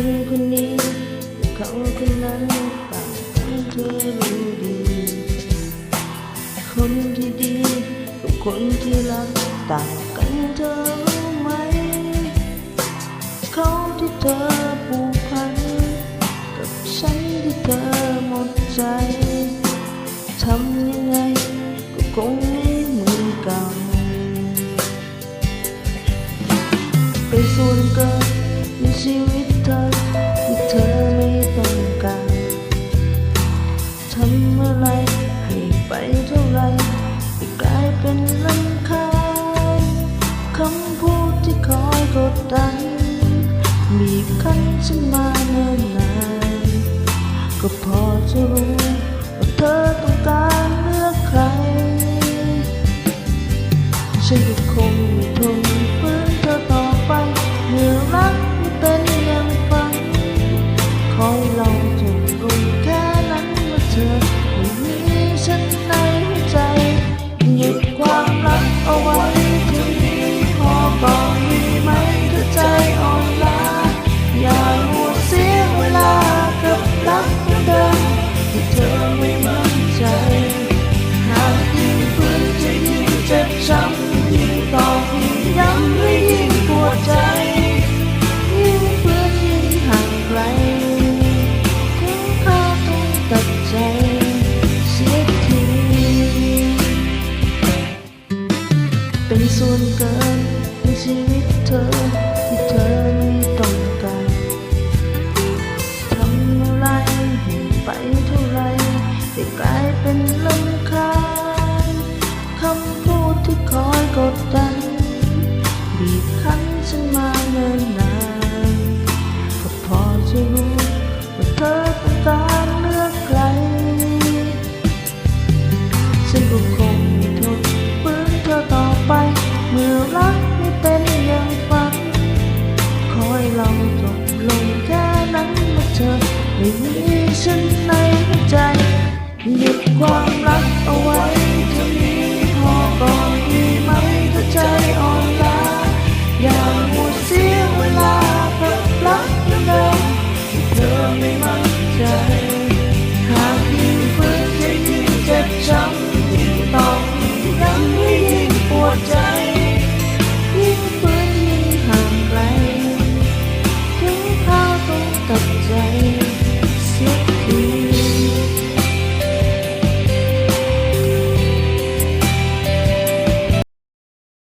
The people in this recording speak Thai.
คนคนนี้เขาคนนั้นต่างกันเธอรู้ดีคนที่ดีกับคนที่รักต่างกันเธอรู้ไหม เขาที่เธอผูกพัน กับฉันที่เธอหมดใจทำยังไงก็คงไม่เหมือนเก่าเป็นส่วนเกินในชีวิต ไปเท่าไรก็กลายเป็นลำคาญคำพูดที่คอยกดดันบีบคั้นฉันมาเนิ่นนานก็พอจะรู้ว่าเธอต้องการเลือกใครฉันก็คงไม่ทนฝืนเธอ เอาไว้คืนนี้พอบอกมีไหมถ้าใจอ่อนล้าอย่าหัวเสียเวลากับรักเดิมที่เธอ จรู้ว่าเธอต้องการเลือกใคร ฉันก็คงทนฝืนเธอต่อไป เมื่อรักไม่เป็นอย่างฝัน คอยเราจบลงแค่นั้นมาเธอไม่มีฉันในใจหยุดความรักเอ